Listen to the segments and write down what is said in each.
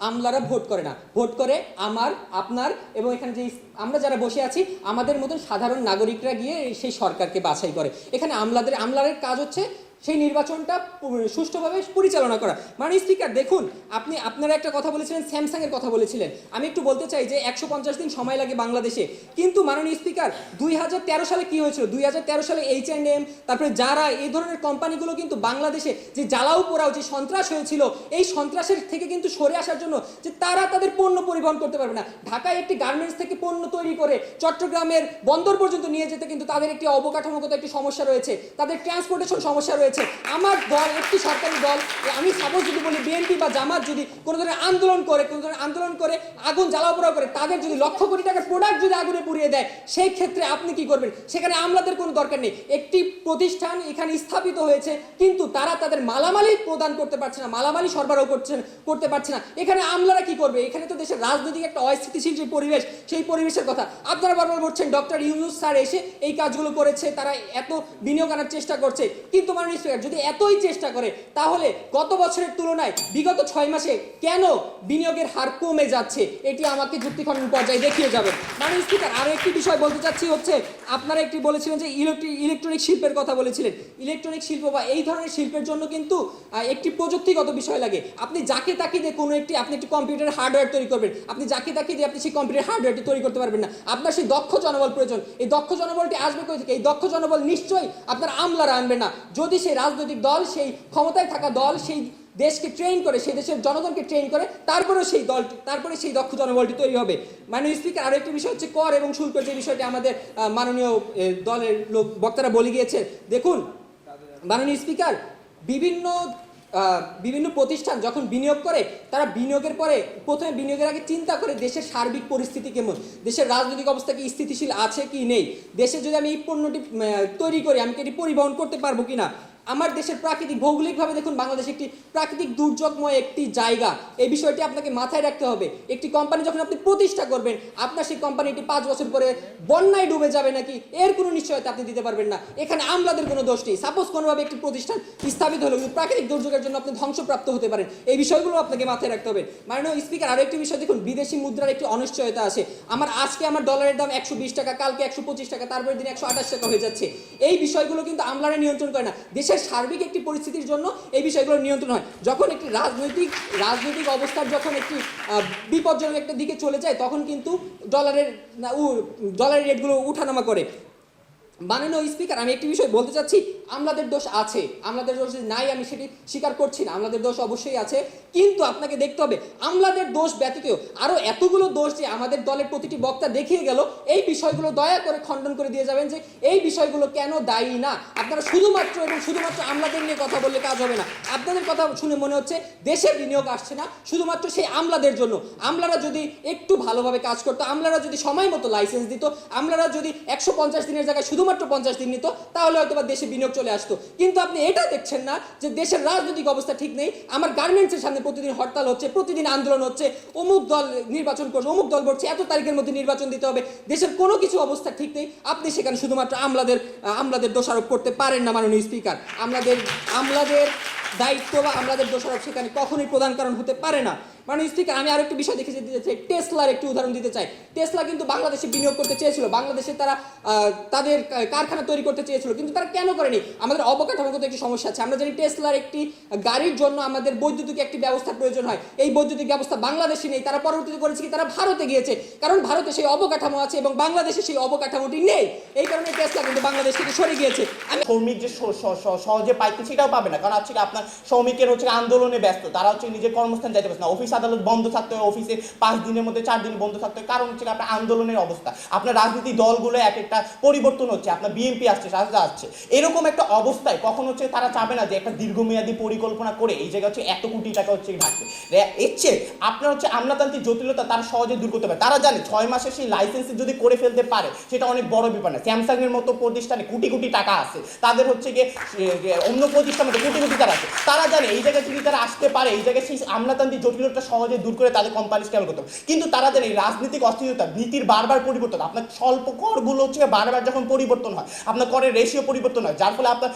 আমলারা vote করে না। Vote করে আমার, আপনার এবং এখানে যে আমরা যারা বসে আছি, আমাদের মতন সাধারণ নাগরিকরা গিয়ে সেই সরকারকে বাছাই করে। এখানে আমলাদের আমলারের কাজ হচ্ছে সেই নির্বাচনটা সুষ্ঠুভাবে পরিচালনা করা। মানে স্পিকার, দেখুন, আপনি, আপনারা একটা কথা বলেছিলেন, স্যামসাংয়ের কথা বলেছিলেন। আমি একটু বলতে চাই যে একশো পঞ্চাশ দিন সময় লাগে বাংলাদেশে। কিন্তু মাননীয় স্পিকার, দুই হাজার তেরো সালে কি হয়েছিল? দুই হাজার তেরো সালে এইচ অ্যান্ড এম তারপরে যারা এই ধরনের কোম্পানিগুলো কিন্তু বাংলাদেশে যে জ্বালাও পোড়াও যে সন্ত্রাস হয়েছিল, এই সন্ত্রাসের থেকে কিন্তু সরে আসার জন্য যে তারা তাদের পণ্য পরিবহন করতে পারবে না। ঢাকায় একটি গার্মেন্টস থেকে পণ্য তৈরি করে চট্টগ্রামের বন্দর পর্যন্ত নিয়ে যেতে কিন্তু তাদের একটি অবকাঠামোগত একটি সমস্যা রয়েছে। তাদের ট্রান্সপোর্টেশন সমস্যা রয়েছে। আমার দল, একটি সরকারি দল আমি সাপোজ যদি বলি বিএনপি বা জামাত যদি কোনো ধরনের আন্দোলন করে, কোনো ধরনের আন্দোলন করে, আগুন জ্বালাও পোড়াও করে, তাদের যদি লক্ষ কোটি টাকার প্রোডাক্ট যদি আগুনে পুড়িয়ে দেয়, সেই ক্ষেত্রে আপনি কি করবেন? সেখানে আমলাদের কোনো দরকার নেই। একটি প্রতিষ্ঠান এখানে স্থাপিত হয়েছে, কিন্তু তারা তাদের মালামালই প্রদান করতে পারছে না, মালামালই সরবরাহ করছে, করতে পারছে না। এখানে আমলারা কি করবে? এখানে তো দেশের রাজনৈতিক একটা অস্থিতিশীল যে পরিবেশ, সেই পরিবেশের কথা। আপনারা বারবার বলছেন ডক্টর ইউনুস স্যার এসে এই কাজগুলো করেছে, তারা এত বিনিয়োগ আনার চেষ্টা করছে, কিন্তু মাননীয় স্পিকার যদি এতই চেষ্টা করে, তাহলে গত বছরের তুলনায় বিগত ছয় মাসে কেন বিনিয়োগের হার কমে যাচ্ছে? এটি আমাকে যুক্তি খণ্ডন পর্যায়ে দেখিয়ে যাবেন মাননীয় স্পিকার আরও একটি বিষয় বলতে চাচ্ছি হচ্ছে, আপনারা একটি বলেছিলেন যে ইলেকট্রিক ইলেকট্রনিক শিল্পের কথা বলেছিলেন। ইলেকট্রনিক শিল্প বা এই ধরনের শিল্পের জন্য কিন্তু একটি প্রযুক্তিগত বিষয় লাগে। আপনি যাকে তাকে দিয়ে কোনো একটি, আপনি একটি কম্পিউটার হার্ডওয়্যার তৈরি করবেন। আপনি যাকে তাকে দিয়ে আপনি সেই কম্পিউটার হার্ডওয়্যারটি তৈরি করতে পারবেন না। আপনার সেই দক্ষ জনবল প্রয়োজন। এই দক্ষ জনবলটি আসবে কই থেকে? এই দক্ষ জনবল নিশ্চয়ই আপনার আমলারা আনবে না। যদি সেই রাজনৈতিক দল, সেই ক্ষমতায় থাকা দল, সেই দেশকে ট্রেন করে, সেই দেশের জনগণকে ট্রেন করে তারপরে সেই দলটি তারপরে সেই দক্ষ জনবলটি তৈরি হবে। মাননীয় স্পিকার আরও একটি বিষয় হচ্ছে কর এবং শুল্ক, যে বিষয়টি আমাদের মাননীয় দলের লোক, বক্তারা বলে গিয়েছে। দেখুন, মাননীয় স্পিকার বিভিন্ন বিভিন্ন প্রতিষ্ঠান যখন বিনিয়োগ করে, তারা বিনিয়োগের পরে প্রথমে বিনিয়োগের আগে চিন্তা করে দেশের সার্বিক পরিস্থিতি কেমন, দেশের রাজনৈতিক অবস্থা কি স্থিতিশীল আছে কি নেই। দেশে যদি আমি এই পণ্যটি তৈরি করি, আমি কি এটি পরিবহন করতে পারব কিনা? আমার দেশের প্রাকৃতিক, ভৌগোলিকভাবে দেখুন বাংলাদেশ একটি প্রাকৃতিক দুর্যোগময় একটি জায়গা। এই বিষয়টি আপনাকে মাথায় রাখতে হবে। একটি কোম্পানি যখন আপনি প্রতিষ্ঠা করবেন, আপনার সেই কোম্পানিটি পাঁচ বছর পরে বন্যায় ডুবে যাবে নাকি, এর কোনো নিশ্চয়তা আপনি দিতে পারবেন না। এখানে আমলাদের কোনো দোষ নেই। সাপোজ কোনোভাবে একটি প্রতিষ্ঠান স্থাপিত হলো, কিন্তু প্রাকৃতিক দুর্যোগের জন্য আপনি ধ্বংসপ্রাপ্ত হতে পারেন। এই বিষয়গুলো আপনাকে মাথায় রাখতে হবে। মাননীয় স্পিকার আরও একটি বিষয় দেখুন, বিদেশি মুদ্রার একটি অনিশ্চয়তা আছে। আমার আজকে আমার ডলারের দাম একশো বিশ টাকা, কালকে একশো পঁচিশ টাকা তারপরে দিন একশো আঠাশ টাকা হয়ে যাচ্ছে। এই বিষয়গুলো কিন্তু আমলারা নিয়ন্ত্রণ করে না। দেশের সার্বিক একটি পরিস্থিতির জন্য এই বিষয়গুলো নিয়ন্ত্রণ হয়। যখন একটি রাজনৈতিক রাজনৈতিক অবস্থার যখন একটি বিপজ্জনক একটা দিকে চলে যায়, তখন কিন্তু ডলারের ডলারের রেটগুলো উঠানামা করে। মাননীয় স্পিকার, আমি একটি বিষয় বলতে চাচ্ছি আমলাদের দোষ আছে, আমলাদের দোষ নাই, আমি সেটি স্বীকার করছি না, আমলাদের দোষ অবশ্যই আছে। কিন্তু আপনাকে দেখতে হবে, আমলাদের দোষ ব্যতীত আরও এতগুলো দোষ যে আমাদের দলের প্রতিটি বক্তা দেখিয়ে গেল, এই বিষয়গুলো দয়া করে খণ্ডন করে দিয়ে যাবেন যে এই বিষয়গুলো কেন দায়ী না। আপনারা শুধুমাত্র এবং শুধুমাত্র আমলাদের নিয়ে কথা বললে কাজ হবে না। আপনাদের কথা শুনে মনে হচ্ছে দেশের বিনিয়োগ আসছে না, শুধুমাত্র সেই আমলাদের জন্য। আমলারা যদি একটু ভালোভাবে কাজ করতো, আমলারা যদি সময় মতো লাইসেন্স দিত, আমলারা যদি একশো পঞ্চাশ দিনের জায়গায় শুধুমাত্র পঞ্চাশ দিন নিত, তাহলে হয়তো বা দেশে বিনিয়োগ চলে আসতো। কিন্তু আপনি এটা দেখছেন না যে দেশের রাজনৈতিক অবস্থা ঠিক নেই। আমার গার্মেন্টসের সামনে প্রতিদিন হরতাল হচ্ছে, প্রতিদিন আন্দোলন হচ্ছে, অমুক দল নির্বাচন করছে, অমুক দল করছে এত তারিখের মধ্যে নির্বাচন দিতে হবে। দেশের কোনো কিছু অবস্থা ঠিক নেই। আপনি সেখানে শুধুমাত্র আমলাদের আমলাদের দোষারোপ করতে পারেন না মাননীয় স্পিকার আমলাদের আমলাদের দায়িত্ব বা আমাদের দোষারোপ সেখানে কখনোই প্রধান কারণ হতে পারে না। মাননীয় স্পিকার, আমি আরেকটি বিষয় দেখে দিতে চাই টেসলার একটি উদাহরণ দিতে চাই। টেসলা কিন্তু বাংলাদেশে বিনিয়োগ করতে চেয়েছিল। বাংলাদেশে তারা তাদের কারখানা তৈরি করতে চেয়েছিল। কিন্তু তারা কেন করেনি? আমাদের অবকাঠামোগত একটি সমস্যা আছে। আমরা জানি টেসলার একটি গাড়ির জন্য আমাদের বৈদ্যুতিক একটি ব্যবস্থার প্রয়োজন হয়। এই বৈদ্যুতিক ব্যবস্থা বাংলাদেশে নেই, তারা পরবর্তীতে করেছে কি? তারা ভারতে গিয়েছে। কারণ ভারতে সেই অবকাঠামো আছে এবং বাংলাদেশে সেই অবকাঠামোটি নেই। এই কারণে টেসলা কিন্তু বাংলাদেশ থেকে সরে গিয়েছে। আমি যে সহজে পাইতে সেটাও পাবে না। কারণ হচ্ছে কি আপনার শ্রমিকের হচ্ছে আন্দোলনে ব্যস্ত, তারা হচ্ছে নিজের কর্মস্থান যাইতে পারছে না। অফিস আদালত বন্ধ থাকতে হয়, অফিসে পাঁচ দিনের মধ্যে, চার দিন বন্ধ থাকতে হয়। কারণ হচ্ছে আপনার আন্দোলনের অবস্থা। আপনার রাজনীতি দলগুলো এক একটা পরিবর্তন হচ্ছে, আপনার বিএনপি আসছে রাজা আসছে। এরকম একটা অবস্থায় কখন হচ্ছে তারা চাবে না যে একটা দীর্ঘমেয়াদী পরিকল্পনা করে এই জায়গা হচ্ছে এত কোটি টাকা হচ্ছে ঢাকবে চেয়ে আপনার হচ্ছে আমলাতান্ত্রিক জটিলতা তারা সহজে দূর করতে পারে। তারা জানে ছয় মাসে সেই লাইসেন্স যদি করে ফেলতে পারে, সেটা অনেক বড় ব্যাপার না। স্যামসাং এর মতো প্রতিষ্ঠানে কোটি কোটি টাকা আছে। তাদের হচ্ছে গিয়ে অন্য প্রতিষ্ঠানে কোটি কোটি টাকা আছে। তারা জানে, এই জায়গায় যদি তারা আসতে পারে, এই জায়গায় সেই আমলাতান্ত্রিক জটিলতা সহজে দূর করে তাদের কোম্পানি স্টেবল করতে। কিন্তু তারা জানে, এই রাজনৈতিক অস্থিরতা, নীতির বারবার পরিবর্তন, আপনার স্বল্প করগুলো হচ্ছে বারবার যখন পরিবর্তন হয়, আপনার করের রেশিও পরিবর্তন হয়, যার ফলে আপনার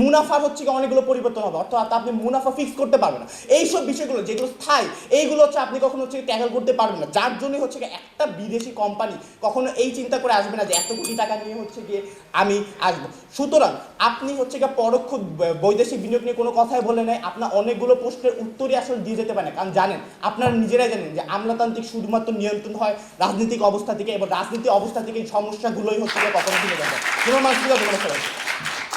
মুনাফার হচ্ছে অনেকগুলো পরিবর্তন হবে, অর্থাৎ আপনি মুনাফা ফিক্স করতে পারবেন না। এইসব বিষয়গুলো যেগুলো স্থায়ী, এইগুলো হচ্ছে আপনি কখনো হচ্ছে ট্যাকল করতে পারবেন না। যার জন্য হচ্ছে একটা বিদেশি কোম্পানি কখনো এই চিন্তা করে আসবে না যে এত কোটি টাকা নিয়ে হচ্ছে গিয়ে আমি আসব। সুতরাং আপনি হচ্ছে গিয়ে পরোক্ষ বৈদেশিক বিনিয়োগ নিয়ে কোনো কথাই বলে নেয় আপনার অনেকগুলো প্রশ্নের উত্তরই আসলে দিয়ে যেতে পারে কারণ জানেন, আপনারা নিজেরাই জানেন যে আমলাতান্ত্রিক শুধুমাত্র নিয়ন্ত্রণ হয় রাজনৈতিক অবস্থা থেকে এবং রাজনীতি অবস্থা থেকে এই সমস্যাগুলোই হচ্ছে কখনো ফিরে যাবে কোনো মানুষ